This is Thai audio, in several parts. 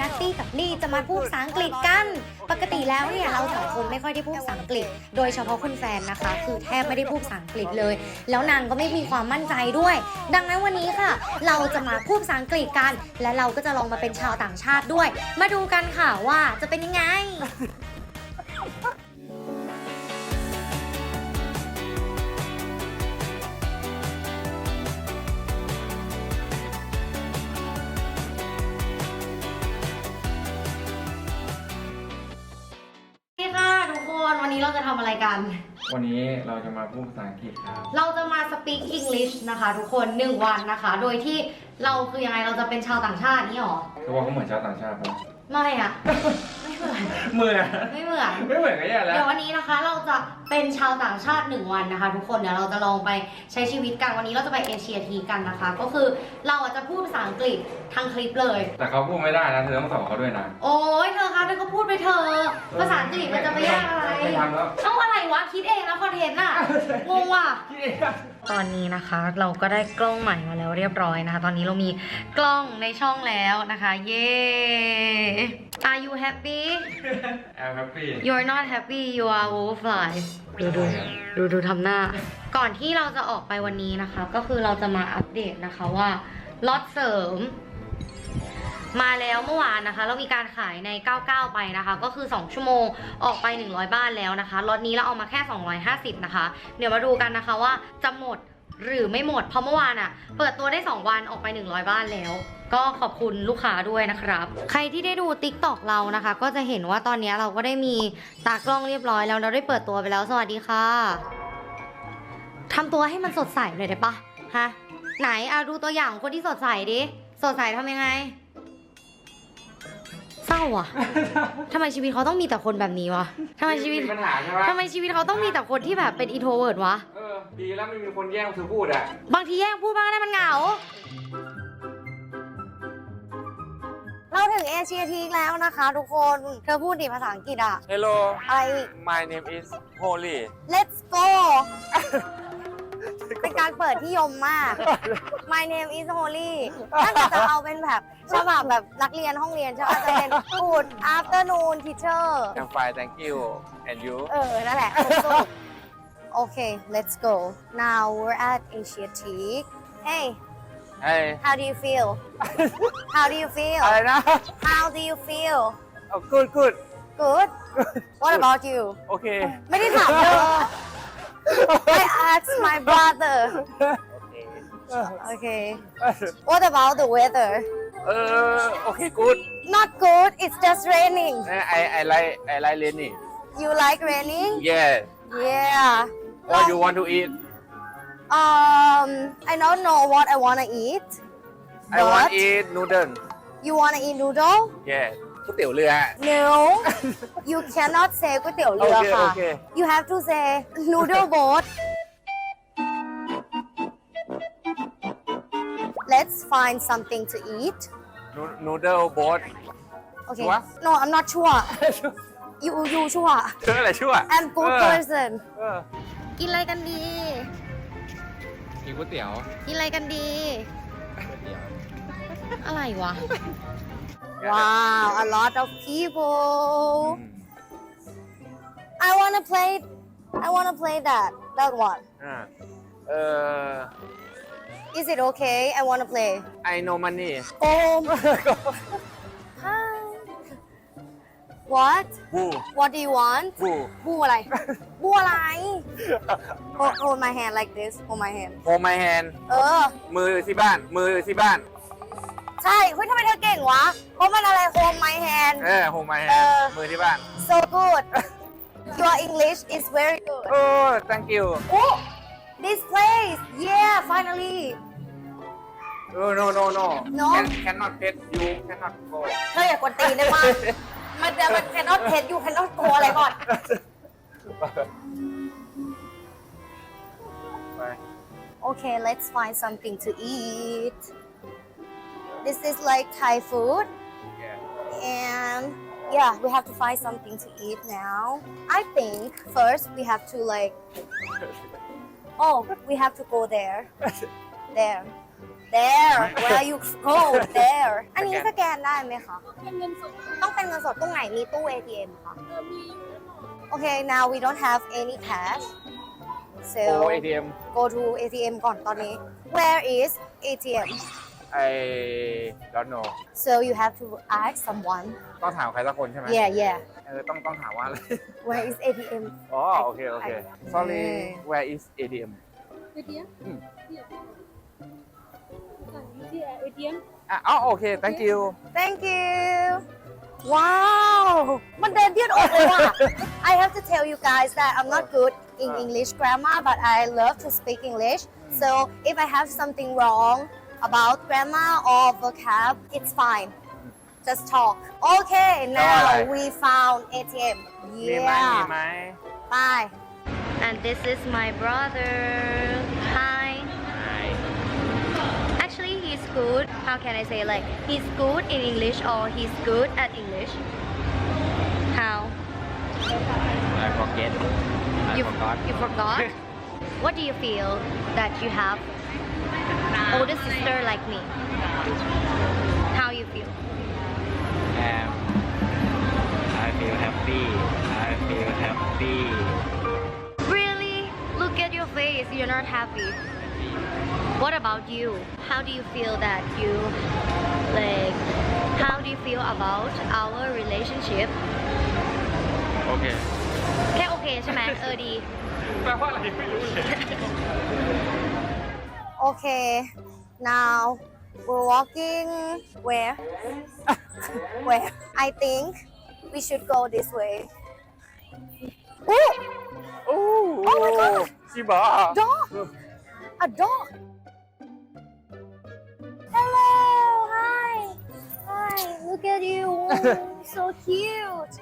นัตตี้กับลี่จะมาพูดภาษาอังกฤษกัน ปกติแล้วเนี่ยเราสองคนไม่ค่อยได้พูดภาษาอังกฤษ โดยเฉพาะคุณแฟนนะคะ คือแทบไม่ได้พูดภาษาอังกฤษเลย แล้วนางก็ไม่มีความมั่นใจด้วย ดังนั้นวันนี้ค่ะ เราจะมาพูดภาษาอังกฤษกัน และเราก็จะลองมาเป็นชาวต่างชาติด้วย มาดูกันค่ะว่าจะเป็นยังไง นวันนี้เราจะทำอะไรกัน วันนี้เราจะมาพูดภาษาอังกฤษครับ เราจะมา speak English นะคะทุกคนหนึ่งวันนะคะ โดยที่เราคือยังไงเราจะเป็นชาวต่างชาตินี่หรอ คือว่าเขาเหมือนชาวต่างชาติปะไม่อะ ไม่เหมือน เหมือนไม่เหมือน ไม่เหมือนกันแย่แล้เดี๋วยววันนี้นะคะเราจะเป็นชาวต่างชาติหนึ่งวันนะคะ ทุกคนเดี๋ยวเราจะลองไปใช้ชีวิตกันวันนี้เราจะไปเอเชียทีกันนะคะ ก็คือเราอะจะพูดภาษาอังกฤษทั้งคลิปเลย แต่เขาพูดไม่ได้นะเธอต้องสอนเขาด้วยนะ โอ้ยเธอคะเธอก็พูดไปเธอะภาษาอังกฤษมันจะไปยากอะไร ไม่ทำแล้ว เอ้าอะไรวะ คิดเองนะคอนเทนต์น่ะ งงว่ะคิดเองอะตอนนี้นะคะเราก็ได้กล้องใหม่มาแล้วเรียบร้อยนะคะ ตอนนี้เรามีกล้องในช่องแล้วนะคะ เย้ Are you happy แอลแฮปปี้ You're not happy you are overfly ดูดูดูดูทำหน้า ก่อนที่เราจะออกไปวันนี้นะคะ ก็คือเราจะมาอัปเดตนะคะว่าล็อตเสริม มาแล้วเมื่อวานนะคะ เรามีการขายใน 99 ไปนะคะ ก็คือ 2 ชั่วโมงออกไป 100 บ้านแล้วนะคะล็อตนี้เราเอามาแค่ 250 นะคะ เดี๋ยวมาดูกันนะคะว่าจะหมดหรือไม่หมดเพราะเมื่อวานอะเปิดตัวได้ 2 วันออกไป 100 บ้านแล้วก็ขอบคุณลูกค้าด้วยนะครับ ใครที่ได้ดู t ิ k t o k เรานะคะ ก็จะเห็นว่าตอนนี้เราก็ได้มีตากล้องเรียบร้อยแล้วเราได้เปิดตัวไปแล้วสวัสดีค่ะทำตัวให้มันสดใสหน่อยได้ปะฮะไหนเอาดูตัวอย่างคนที่สดใสดิสดใสทำยังไง เศร้าอะทำไมชีวิตเขาต้องมีแต่คนแบบนี้วะทำไมชีวิตปัญหาใช่ไหมทำไมชีวิตเขาต้องมีแต่คนที่แบบเป็นอินโทรเวิร์ดวะ เออ ดีแล้วไม่มีคนแย่งเธอพูดอะ บางทีแย่งพูดบ้างก็ได้มันเหงา เราถึงเอเชียทีกแล้วนะคะทุกคน เธอพูดดิภาษาอังกฤษอะ Hello, อะไร my name is Holly. Let's go เป็นการเปิดที่ยมมาก My name is Holly ถ้าเกิดจะเอาเป็นแบบ ฉบับแบบนักเรียนห้องเรียนใช่ไหมจะเป็น Good afternoon teacher I'm fine, thank you. And you? เออ นั่นแหละโอเค let's go now we're at Asia Teak hey Hey. how do you feel how do you feel อะไรนะ how do you feel Oh, good, good. good what about you โอเค ไม่ได้ถามเธอ I asked my brother โอเค okay what about the weather เออโอเค good. not good it's just raining I I like I like Lenny. you like raining Yeah. yeah What you want to eat? um I don't know what I wanna eat I want What? eat noodle. you wanna eat noodle Yeah. ก๋วยเตี๋ยวเรือ no you cannot say ก๋วยเตี๋ยวเรือ โอเค ค่ะ โอเค you have to say noodle boat find something to eat Nu- noodle boat. okay Sure? no I'm not sure you you sure เธออะไรชั่ว I'm good เออ person เออ กินอะไรกันดี กินก๋วยเตี๋ยว กินอะไรกันดี ก๋วยเตี๋ยว อะไรวะ Wow a lot of people อืม I wanna play I wanna play that that one อ่าเออ Is it okay I wanna play I know money. Oh Hi What Who? What do you want บูบูอะไร บูอะไร hold, hold my hand like this hold my hand โฮมไมแฮนเออ มือที่บ้าน มือที่บ้าน ใช่ เฮ้ยทำไมเธอเก่งวะ เพราะมันอะไร hold my hand เออโฮมไมแฮเอนอมือที่บ้าน so good your English is very good โอ้ thank you oh this place yeah finally no no no no No? Can, cannot pet you cannot go เธออย่ากวนตีนได้ปะมันจะมัน cannot pet you cannot go อะไรก่อน ไป Okay let's find something to eat this is like Thai food Yeah. and yeah we have to find something to eat now I think first we have to like oh we have to go there there there where you go there อันนี้สแกนได้ไหมคะ เป็นเงินสดต้องเป็นเงินสดตรงไหนมีตู้ ATM คะ เออมีอยู่แล้วหน่อย Okay now we don't have any cash โอ้ so ATM go to ATM ก่อนตอนนี้ where is ATM I don't know so you have to ask someone ต้องถามใครสักคนใช่ไหม yeah yeah เออต้องต้องถามว่าอะไร where is ATM อ๋อโอเคโอเค sorry เออ where is ATM เอทีเอ็มอืมสั่งอยู่ที่ เอทีเอ็ม อ่ะอ๋อโอเค thank you thank you ว้าว มันเดินยืดอกเลยว่ะ I have to tell you guys that I'm not good in English grammar but I love to speak English so if I have something wrong about grammar or vocab it's fine just talk okay แปลว่าอะไร now we found ATM มีไหมมี yeah ไหม bye and this is my brother Good. How can I say like he's good in English or he's good at English? How? I forget I You forgot you forgot? what do you feel that you have older sister like me? How you feel? um, I feel happy I feel happy Really? Look at your face. You're not happy. What about you? How do you feel that you like? How do you feel about our relationship? โอเค แค่โอเคใช่ไหมเออดี แปลว่าอะไรไม่รู้เลย Okay, now we're walking where? where? I think we should go this way. Oh, โอ้ Oh my god ชิบะ dog! A dog! Hello! Hi! Hi! Look at you! so cute!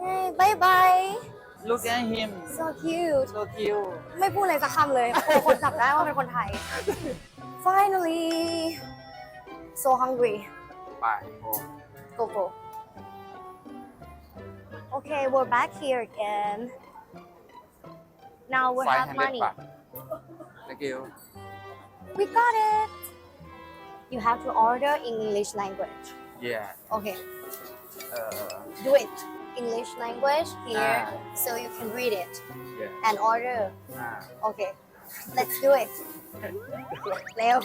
Hey, bye bye! look at him So cute! so cute ไม่พูดอะไรสักคำเลยกลัวคนจับได้ว่าเป็นคนไทย Finally so hungry ไปโอ้ go go Okay we're back here again now we ไฟ have ฮันเด็ด money บาท thank you we got it you have to order in English language yeah okay เอ่อ do it English language here Ah. so you can read it yeah and order อ่า okay let's do it เร็ว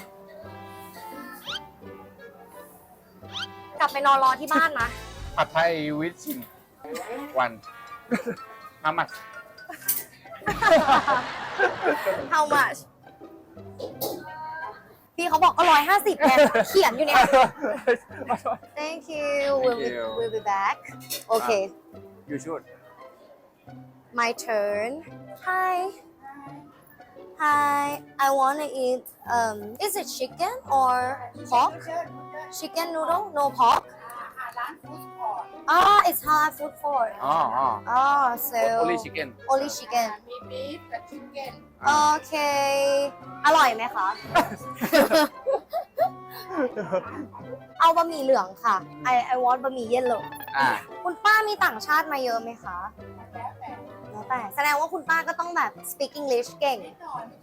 กลับไปนอนรอที่บ้านนะ ผัดไทยวิชิงวัน how much How much พี่เขาบอกก็ร้อยห้าสิบแน่เขียนอยู่เนี่ย Thank you we'll be, you. we'll be back Okay you should my turn Hi Hi I wanna eat um is it chicken or pork chicken noodle no pork ah it's halal food court อ๋ออ๋อ ah so only chicken only chicken มีบีฟกับชิคเก้นโอเคอร่อยไหมคะ เอาบะหมี่เหลืองค่ะ I I want บะหมี่เย็นเลยอ่า คุณป้ามีต่างชาติมาเยอะไหมคะแล้วแต่แสดงว่าคุณป้าก็ต้องแบบ speak English เก่ง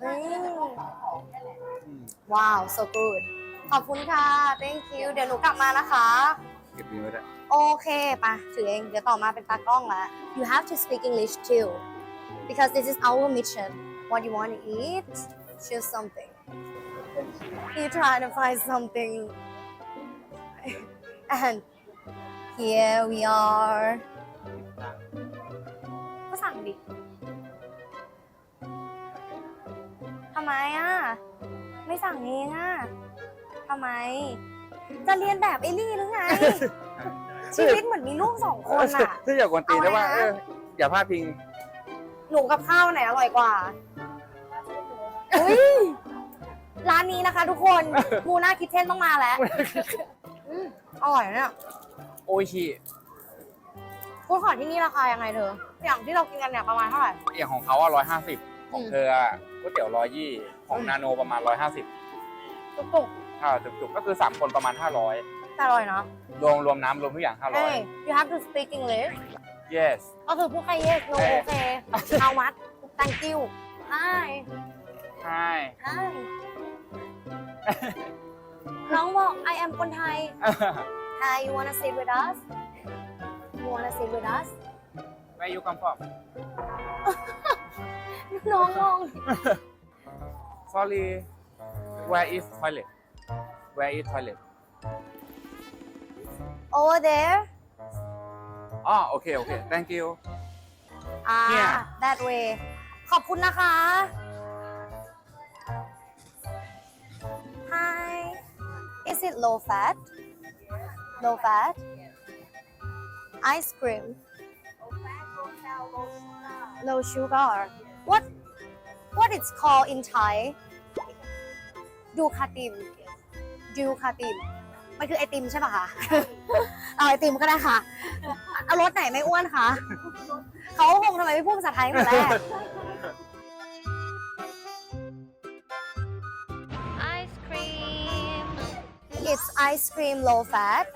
อืมว้าว so good ขอบคุณค่ะ thank you เดี๋ยวหนูกลับมานะคะเก็บนี้ไว้ด้โอเคปะถือเอง เดี๋ยวต่อมาเป็นตากล้องล้ว you have to speak English too because this is our mission what you want to eat choose something you try to find something and here we are ก็สั่งดิทำไมอะ ไม่สั่งเองอะทำไม จะเรียนแบบเอลลี่หรือไง ชีวิตเหมือนมีลูกสองคนอะที่อย่ากวนตีนนะว่าเอาไว้นะเอออย่าพลาดพิง หนูกับข้าวไหนอร่อยกว่าอุ้ยร้านนี้นะคะ ทุกคนมูน่าคิทเทนต้องมาแล้วอืมอร่อยนะเนี่ยโอชิพูดขอที่นี่ราคายังไงเธอ อย่างที่เรากินกันเนี่ยประมาณเท่าไหร่ อย่างของเขาอะร้อยห้าสิบของอืมเธออะก๋วยเตี๋ยวร้อยยี่ ของนาโนประมาณร้อยห้าสิบจุก ถ้าจุกๆก็คือสามคนประมาณห้าร้อยๆแต่อร่อยเนาะรวมรวมน้ำรวมทุกอย่างห้าร้อย Hey you have to speak English yes ก็คือพูดแค่ yes no เอ้ยโอเค how much thank you hi hi hi น้องบอก I am คนไทย Hi you wanna sit with us you wanna sit with us Where you come from น้องงง Sorry Where is toilet Where is toilet over there อ๋อโอเค โอเค thank you อ่า เนี่ย that way ขอบคุณนะคะ Hi is it low fat low fat ice cream low sugar what what it's called in Thai ดู คาติมดูคาติมมันคือไอติมใช่ปะคะ เอาไอติมก็ได้ค่ะ เอารสไหนไม่อ้วนคะเขาคงทำไมไม่พูดภาษาไทยตั้งแต่แรก Ice cream It's ice cream low fat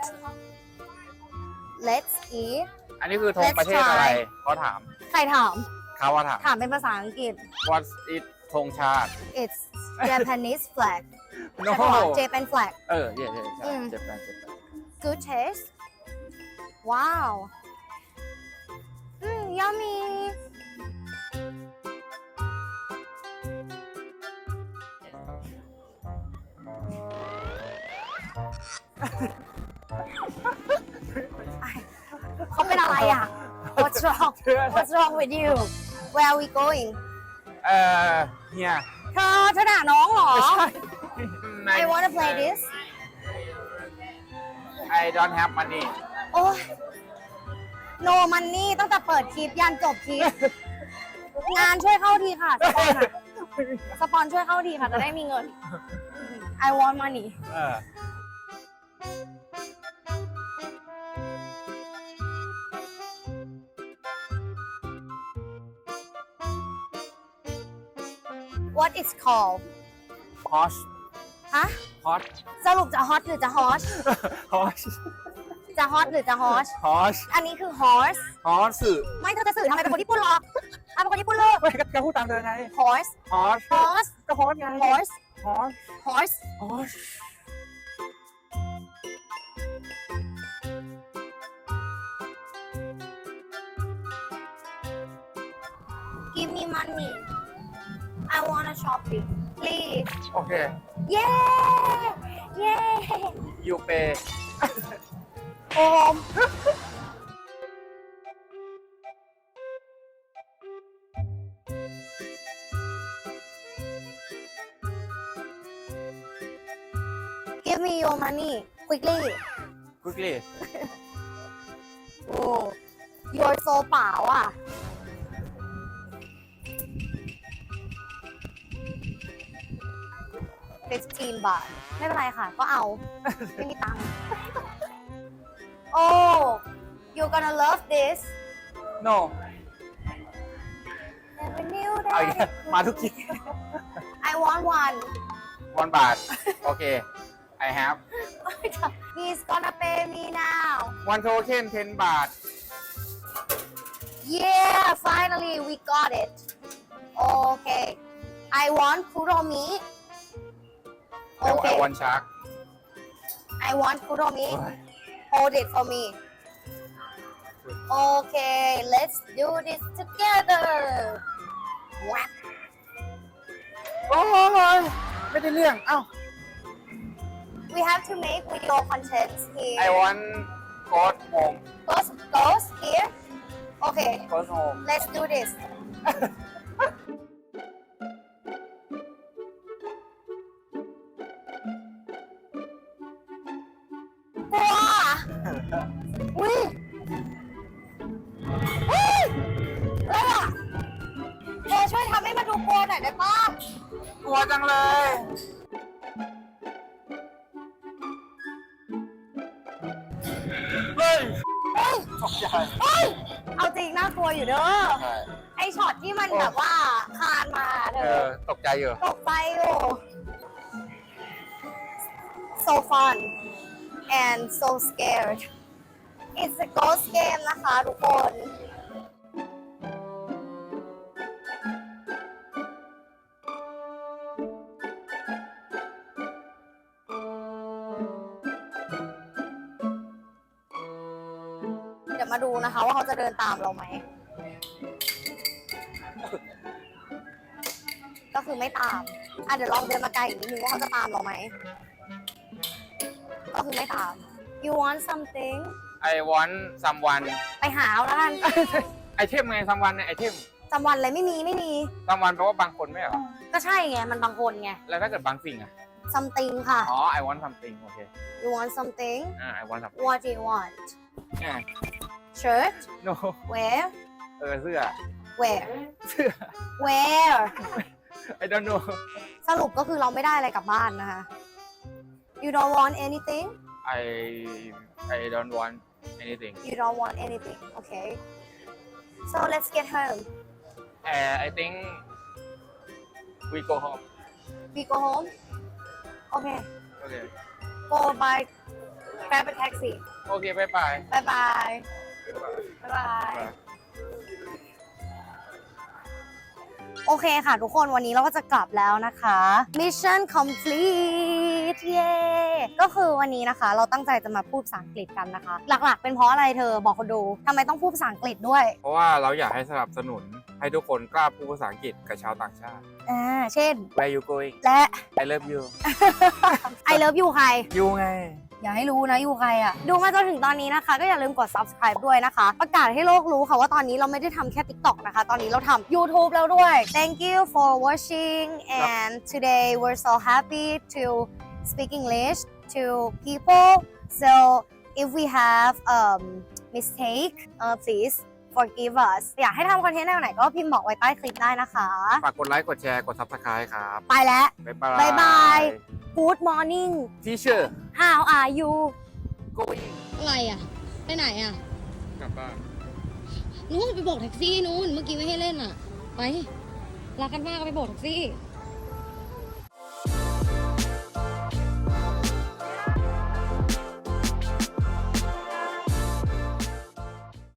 Let's eat อันนี้คือธง Let's ประเทศอะไร try เขาถามใครถาม เขาว่าถาม ถามเป็นภาษาอังกฤษ What is ธงชาติ It's Japanese flag No ใช่ปะ Japan flag เออเย่เย่ใช่อืม เจ็บแปนเจ็บแปน Good taste Wow อืม yummy เขาเป็นอะไรอะ What's wrong What's wrong with you Where are we going เออเฮียเธอเธอด่าน้องเหรอ ไม่ใช่ I wanna play this I don't have money โอ้ย no money ตั้งแต่เปิดคลิปยันจบคลิป งานช่วยเข้าทีค่ะ สปอนอะสปอนช่วยเข้าทีค่ะ จะได้มีเงิน I want money เออ What is called ฮ อชฮะฮอชสรุปจะฮอตหรือจะฮอชฮอชจะฮอตหรือจะฮอชฮอชอันนี้คือ horse ฮอชสื่อไม่เธอจะสื่อทำไมเป็นคนญี่ปุ่นหรออะเป็นคนญี่ปุ่นเลยไม่ก็พูดตามเธอไง horse ฮอช horse ก็ฮอชไง horse ฮอช horse ฮอช give me money I wanna shopping please โอเค เย้ เย้ยูเปโอม Give me your money quickly คุกลี่โอ้ your so เปล่าอะ 15 บาท ไม่เป็นไรค่ะ ก็เอา ไม่มีตังค์ โอ้ you're gonna love this no Never knew เอาอีก that มาทุกที I want one วันบาท โอเค I have he's gonna pay me now วันโทเค็น10 บาท yeah finally we got it okay I want kuromi แต่ okay วันชาร์ก I want kuromi hold it for me okay let's do this together ว้า โอ้ยไม่ได้เรื่อง เอ้า we have to make video content here I want go home goes goes here okay go home let's do this ที่มันแบบว่าคานมาเธเออตกใจอยู่ ตกใจอยู่ so fun and so scared it's a ghost game นะคะทุกคน เดี๋ยวมาดูนะคะว่าเขาจะเดินตามเราไหม ก็คือไม่ตาม อะเดี๋ยวลองเดินมาไกลอีกนิดนึงว่าเขาจะตามเราไหม ก็คือไม่ตาม you want something I want someone ไปหาเอาแล้วกัน ไอเทมไง someone เนี่ยไอเทม จำวันเลยไม่มีไม่มี someone แปลว่าบางคนไม่เหรอ ก็ใช่ไง มันบางคนไง แล้วถ้าเกิดบางสิ่งอะ something ค่ะ อ๋อ I want something โอเค you want something อ่า I want something what do you want อ่า shirt no where เออเสื้อ where เสื้อ where I don't know สรุปก็คือเราไม่ได้อะไรกลับบ้านนะคะ you don't want anything I I don't want anything you don't want anything okay so let's get home uh, I think we go home we go home okay okay go by grab a taxi โอเคบายบาย bye bye บ๊ายบาย bye bye โอเคค่ะทุกคนวันนี้เราก็จะกลับแล้วนะคะ mission complete เย้ก็คือวันนี้นะคะ เราตั้งใจจะมาพูดภาษาอังกฤษกันนะคะ หลักๆ เป็นเพราะอะไรเธอบอกคนดูทำไมต้องพูดภาษาอังกฤษด้วย เพราะว่าเราอยากให้สนับสนุนให้ทุกคนกล้าพูดภาษาอังกฤษกับชาวต่างชาติ อ่า เช่น Where you going และ I love you I love you ใคร you ไง อย่าให้รู้นะอยู่ใครอะดูมาจนถึงตอนนี้นะคะ ก็อย่าลืมกด subscribe ด้วยนะคะ ประกาศให้โลกรู้ค่ะว่าตอนนี้เราไม่ได้ทำแค่ TikTok นะคะ ตอนนี้เราทำ YouTube แล้วด้วย Thank you for watching and today we're so happy to speak English to people so if we have um mistake uh, please forgive us อยากให้ทำคอนเทนต์แนวไหนก็พิมพ์บอกไว้ใต้คลิปได้นะคะ ฝากกดไลค์ กดแชร์ กด subscribe ครับ ไปแล้ว บ๊ายบาย บ๊ายบาย Good morning teacher how are you going อะไรอะไปไหนอะกลับบ้านนู้นไปโบกแท็กซี่นู้น เมื่อกี้ไม่ให้เล่นอะ ไป รักกันมากก็ไปโบกแท็กซี่โ